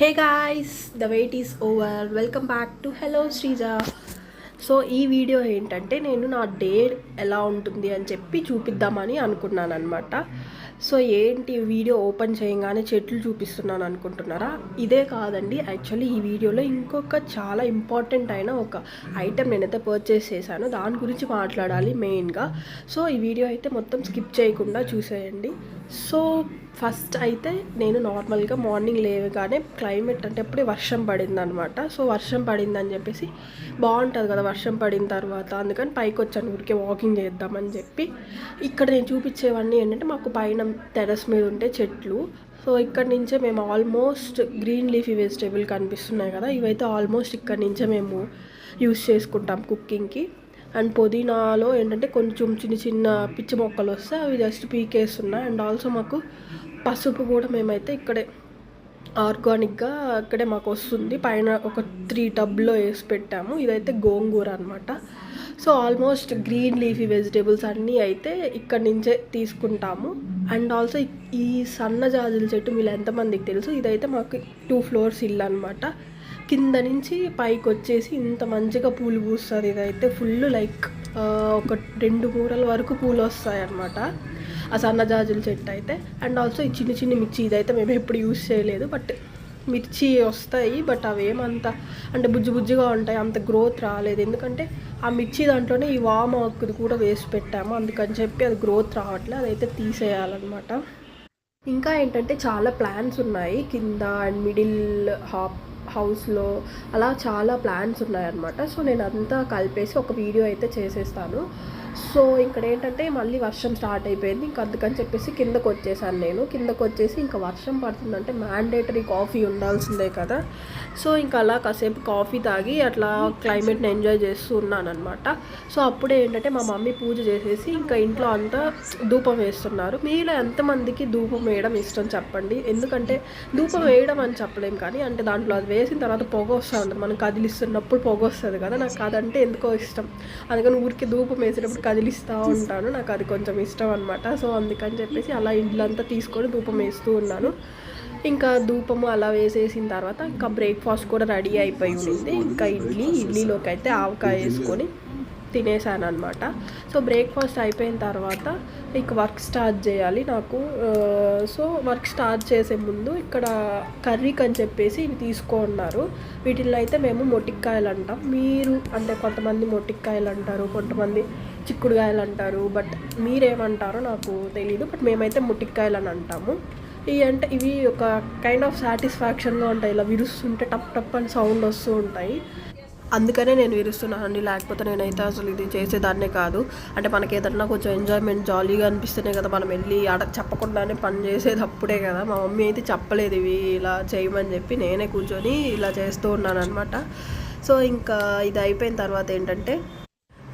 Hey guys the wait is over welcome back to hello Sreeja so ఈ video ఏంటంటే నేను నా day ఎలా ఉంటుంది అని చెప్పి చూపిద్దామని అనుకున్నాను అనమాట సో ఏంటి వీడియో ఓపెన్ చేయగానే చెట్లు చూపిస్తున్నాను అనుకుంటున్నారా? ఇదే కాదండి యాక్చువల్లీ ఈ వీడియోలో ఇంకొక చాలా ఇంపార్టెంట్ అయిన ఒక ఐటెం నేనైతే పర్చేస్ చేశాను. దాని గురించి మాట్లాడాలి మెయిన్గా సో ఈ వీడియో అయితే మొత్తం స్కిప్ చేయకుండా చూసేయండి. సో ఫస్ట్ అయితే నేను నార్మల్గా మార్నింగ్ లేవగానే క్లైమేట్ అంటే అప్పుడే వర్షం పడింది అనమాట సో వర్షం పడిందని చెప్పేసి బాగుంటుంది కదా వర్షం పడిన తర్వాత. అందుకని పైకి వచ్చాను ఊరికే వాకింగ్ చేద్దామని చెప్పి. ఇక్కడ నేను చూపించేవన్నీ ఏంటంటే మాకు పైన టెరస్ మీద ఉంటే చెట్లు. సో ఇక్కడ నుంచే మేము ఆల్మోస్ట్ గ్రీన్ లీఫీ వెజిటేబుల్ కనిపిస్తున్నాయి కదా ఇవైతే ఆల్మోస్ట్ ఇక్కడ నుంచే మేము యూస్ చేసుకుంటాం కుకింగ్కి. అండ్ పుదీనాలో ఏంటంటే కొంచెం చిన్న చిన్న పిచ్చి మొక్కలు వస్తే అవి జస్ట్ పీకేస్తున్నాయి అండ్ ఆల్సో మాకు పసుపు కూడా మేమైతే ఇక్కడే ఆర్గానిక్గా ఇక్కడే మాకు వస్తుంది. పైన ఒక త్రీ టబ్లో వేసి పెట్టాము. ఇదైతే గోంగూర అనమాట so almost green leafy vegetables అన్నీ అయితే ఇక్కడ నుంచే తీసుకుంటాము. అండ్ ఆల్సో ఈ సన్న జాజుల చెట్టు మీరు ఎంతమందికి తెలుసు? ఇదైతే మాకు టూ ఫ్లోర్స్ ఇల్లు అనమాట కింద నుంచి పైకి వచ్చేసి ఇంత మంచిగా పూలు పూస్తుంది ఇదైతే ఫుల్ లైక్ ఒక రెండు మూరల వరకు పూలు వస్తాయి అనమాట ఆ సన్నజాజుల చెట్టు అయితే. అండ్ ఆల్సో ఈ చిన్న చిన్న మిర్చి ఇదైతే మేము ఎప్పుడు యూజ్ చేయలేదు. బట్ మిర్చి వస్తాయి బట్ అవి ఏమంత అంటే బుజ్జి బుజ్జిగా ఉంటాయి. అంత గ్రోత్ రాలేదు. ఎందుకంటే ఆ మిర్చి దాంట్లోనే ఈ వామ్ ఆకుది కూడా వేసి పెట్టాము. అందుకని చెప్పి అది గ్రోత్ రావట్లేదు అదైతే తీసేయాలన్నమాట. ఇంకా ఏంటంటే చాలా ప్లాన్స్ ఉన్నాయి. కింద అండ్ మిడిల్ హాప్ హౌస్లో అలా చాలా ప్లాన్స్ ఉన్నాయన్నమాట. సో నేను అంతా కలిపేసి ఒక వీడియో అయితే చేసేస్తాను. సో ఇక్కడ ఏంటంటే మళ్ళీ వర్షం స్టార్ట్ అయిపోయింది. ఇంకా అందుకని చెప్పేసి కిందకు వచ్చేసాను నేను. కిందకు వచ్చేసి ఇంకా వర్షం పడుతుందంటే మ్యాండేటరీ కాఫీ ఉండాల్సిందే కదా. సో ఇంకా అలా కాసేపు కాఫీ తాగి అట్లా క్లైమేట్ని ఎంజాయ్ చేస్తూ ఉన్నాను అనమాట సో అప్పుడే ఏంటంటే మా మమ్మీ పూజ చేసేసి ఇంకా ఇంట్లో అంతా ధూపం వేస్తున్నారు. మీలో ఎంతమందికి ధూపం వేయడం ఇష్టం చెప్పండి. ఎందుకంటే ధూపం వేయడం అని చెప్పలేం కానీ అంటే దాంట్లో అది వేసిన తర్వాత పొగ వస్తూ ఉంటుంది. మనం కదిలిస్తున్నప్పుడు పొగ వస్తుంది కదా. నాకు అదంటే ఎందుకో ఇష్టం. అందుకని ఊరికి ధూపం వేసేటప్పుడు కదిలిస్తూ ఉంటాను. నాకు అది కొంచెం ఇష్టం అనమాట సో అందుకని చెప్పేసి అలా ఇండ్లంతా తీసుకొని ధూపం వేస్తూ ఉన్నాను. ఇంకా ధూపము అలా వేసేసిన తర్వాత ఇంకా బ్రేక్ఫాస్ట్ కూడా రెడీ అయిపోయి ఉంది ఇంకా ఇడ్లీ ఇడ్లీలోకి అయితే ఆవకాయ వేసుకొని తినేసాను అనమాట సో బ్రేక్ఫాస్ట్ అయిపోయిన తర్వాత ఇక వర్క్ స్టార్ట్ చేయాలి నాకు. సో వర్క్ స్టార్ట్ చేసే ముందు ఇక్కడ కర్రీకి అని చెప్పేసి ఇవి తీసుకున్నారు వీటిల్లో అయితే మేము మొటిక్కాయలు అంటాం. మీరు అంటే కొంతమంది మొటిక్కాయలు అంటారు కొంతమంది చిక్కుడుకాయలు అంటారు బట్ మీరేమంటారో నాకు తెలియదు బట్ మేమైతే ముటిక్కాయలు అని అంటాము. ఇవి అంటే ఇవి ఒక కైండ్ ఆఫ్ సాటిస్ఫాక్షన్గా ఉంటాయి ఇలా విరుస్తుంటే టప్ టప్ అని సౌండ్ వస్తూ ఉంటాయి. అందుకనే నేను విరుస్తున్నానండి లేకపోతే నేనైతే అసలు ఇది చేసేదాన్నే కాదు. అంటే మనకి ఏదన్నా కొంచెం ఎంజాయ్మెంట్ జాలీగా అనిపిస్తేనే కదా మనం వెళ్ళి ఆడ చెప్పకుండానే పని చేసేది అప్పుడే కదా. మా మమ్మీ అయితే చెప్పలేదు ఇవి ఇలా చేయమని చెప్పి నేనే కూర్చొని ఇలా చేస్తూ ఉన్నాను అనమాట సో ఇంకా ఇది అయిపోయిన తర్వాత ఏంటంటే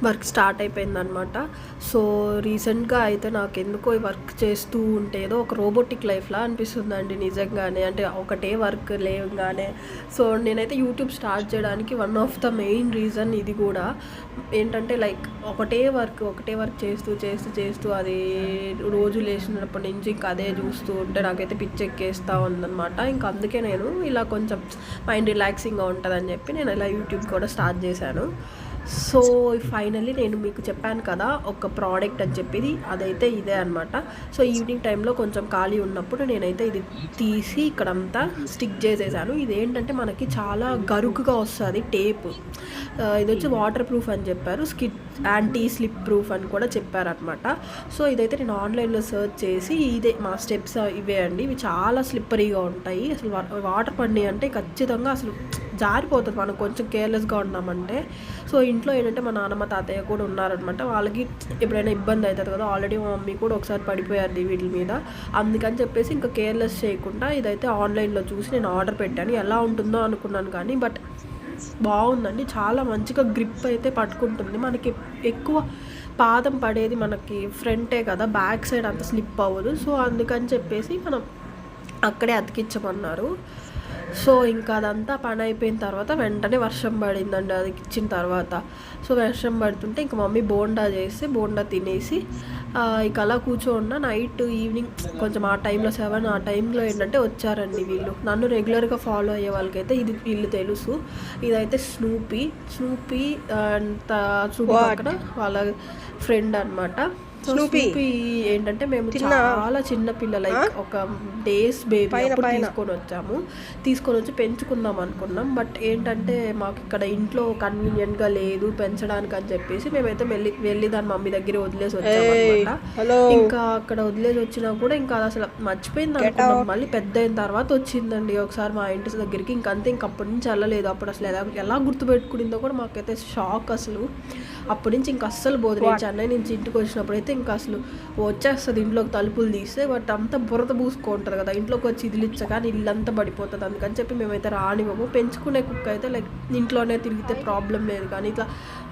వర్క్ స్టార్ట్ అయిపోయిందనమాట సో రీసెంట్గా అయితే నాకు ఎందుకో ఈ వర్క్ చేస్తూ ఉంటే ఏదో ఒక రోబోటిక్ లైఫ్లా అనిపిస్తుందండి నిజంగానే. అంటే ఒకటే వర్క్ లేవగానే. సో నేనైతే యూట్యూబ్ స్టార్ట్ చేయడానికి one of the main reason ఇది కూడా. ఏంటంటే లైక్ ఒకటే వర్క్ ఒకటే వర్క్ చేస్తూ చేస్తూ చేస్తూ అది రోజు లేచినప్పటి నుంచి ఇంకా అదే చూస్తూ ఉంటే నాకైతే పిచ్చెక్కేస్తూ ఉందనమాట ఇంకా అందుకే నేను ఇలా కొంచెం మైండ్ రిలాక్సింగ్గా ఉంటుందని చెప్పి నేను ఇలా యూట్యూబ్ కూడా స్టార్ట్ చేశాను. సో ఫైనల్లీ నేను మీకు చెప్పాను కదా ఒక ప్రోడక్ట్ అని చెప్పేది అదైతే ఇదే అనమాట సో ఈవినింగ్ టైంలో కొంచెం ఖాళీ ఉన్నప్పుడు నేనైతే ఇది తీసి ఇక్కడంతా స్టిక్ చేసేసాను. ఇది ఏంటంటే మనకి చాలా గరుకుగా వస్తుంది టేప్. ఇది వచ్చి వాటర్ ప్రూఫ్ అని చెప్పారు. స్కిట్ యాంటీ స్లిప్ ప్రూఫ్ అని కూడా చెప్పారనమాట సో ఇదైతే నేను ఆన్లైన్లో సెర్చ్ చేసి ఇదే మా స్టెప్స్ ఇవే అండి. ఇవి చాలా స్లిప్పరీగా ఉంటాయి. అసలు వాటర్ పడినాయి అంటే ఖచ్చితంగా అసలు జారిపోతుంది. మనం కొంచెం కేర్లెస్గా ఉన్నామంటే. సో ఇంట్లో ఏంటంటే మా నాన్నమ్మ తాతయ్య కూడా ఉన్నారనమాట వాళ్ళకి ఎప్పుడైనా ఇబ్బంది అవుతుంది కదా. ఆల్రెడీ మా మమ్మీ కూడా ఒకసారి పడిపోయారు వీటి మీద. అందుకని చెప్పేసి ఇంకా కేర్లెస్ చేయకుండా ఇదైతే ఆన్లైన్లో చూసి నేను ఆర్డర్ పెట్టాను. ఎలా ఉంటుందో అనుకున్నాను కానీ బట్ బాగుందండి. చాలా మంచిగా గ్రిప్ అయితే పట్టుకుంటుంది. మనకి ఎక్కువ పాదం పడేది మనకి ఫ్రంటే కదా. బ్యాక్ సైడ్ అంత స్లిప్ అవ్వదు. సో అందుకని చెప్పేసి మనం అక్కడే అతికించమన్నారు. సో ఇంకా అదంతా పని అయిపోయిన తర్వాత వెంటనే వర్షం పడిందండి అది ఇచ్చిన తర్వాత. సో వర్షం పడుతుంటే ఇంకా మమ్మీ బోండా చేసి బోండా తినేసి ఇక అలా కూర్చోన్న నైట్ ఈవినింగ్ కొంచెం ఆ టైంలో సెవెన్ ఆ టైంలో ఏంటంటే వచ్చారండి వీళ్ళు. నన్ను రెగ్యులర్గా ఫాలో అయ్యే వాళ్ళకైతే ఇది వీళ్ళు తెలుసు. ఇదైతే స్నూపీ. స్నూపీ అండ్ స్నూపీ పక్కన వాళ్ళ ఫ్రెండ్ అనమాట స్నూపీ. ఏంటంటే మేము చాలా చిన్న పిల్లలు ఒక డేస్ బేబీ అప్పుడు తీసుకొని వచ్చాము. తీసుకొని వచ్చి పెంచుకుందాం అనుకున్నాం. బట్ ఏంటంటే మాకు ఇక్కడ ఇంట్లో కన్వీనియంట్గా లేదు పెంచడానికి అని చెప్పేసి మేమైతే వెళ్ళి వెళ్ళి దాని మమ్మీ దగ్గర వదిలేసి వచ్చాము ఇంకా అక్కడ వదిలేసి వచ్చినా కూడా ఇంకా అది అసలు మర్చిపోయింది అనుకున్నాం. మళ్ళీ పెద్ద అయిన తర్వాత వచ్చిందండి. ఒకసారి మా ఇంటి దగ్గరికి ఇంకా అంతే ఇంక అప్పటి నుంచి వెళ్ళలేదు. అప్పుడు అసలు ఎలా ఎలా గుర్తుపెట్టుకునిందో కూడా మాకైతే షాక్ అసలు. అప్పటి నుంచి ఇంకా అస్సలు నేను చెన్నై నుంచి ఇంటికి వచ్చినప్పుడు అయితే ఇంకా అసలు వచ్చేస్తుంది ఇంట్లోకి తలుపులు తీస్తే బట్ అంతా బురద పూసుకుంటారు కదా. ఇంట్లోకి వచ్చి ఇదిలిచ్చ కానీ ఇల్లంతా పడిపోతుంది. అందుకని చెప్పి మేమైతే రానివ్వము. పెంచుకునే కుక్క అయితే లైక్ ఇంట్లోనే తిరిగితే ప్రాబ్లం లేదు కానీ ఇట్లా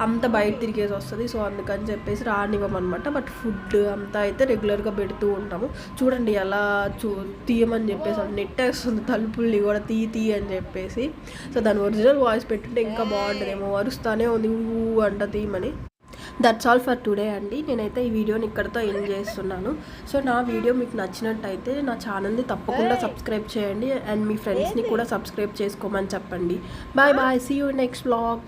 అంత బయట తిరిగేసి వస్తుంది. సో అందుకని చెప్పేసి రానివ్వమన్నమాట. బట్ ఫుడ్ అంతా అయితే రెగ్యులర్గా పెడుతూ ఉంటాము. చూడండి ఎలా చూ తీయమని చెప్పేసి అది నెట్టేస్తుంది తలుపుల్ని కూడా తీ తీ అని చెప్పేసి. సో దాని ఒరిజినల్ వాయిస్ పెట్టుంటే ఇంకా బాగుంటుందేమో. అరుస్తానే ఉంది. ఊ అంట తీయమని. దట్స్ ఆల్ ఫర్ టుడే అండి. నేనైతే ఈ వీడియోని ఇక్కడితో ఎండ్ చేస్తున్నాను. సో నా వీడియో మీకు నచ్చినట్టయితే నా ఛానల్ని తప్పకుండా సబ్స్క్రైబ్ చేయండి. అండ్ మీ ఫ్రెండ్స్ని కూడా సబ్స్క్రైబ్ చేసుకోమని చెప్పండి. Bye bye see you next blog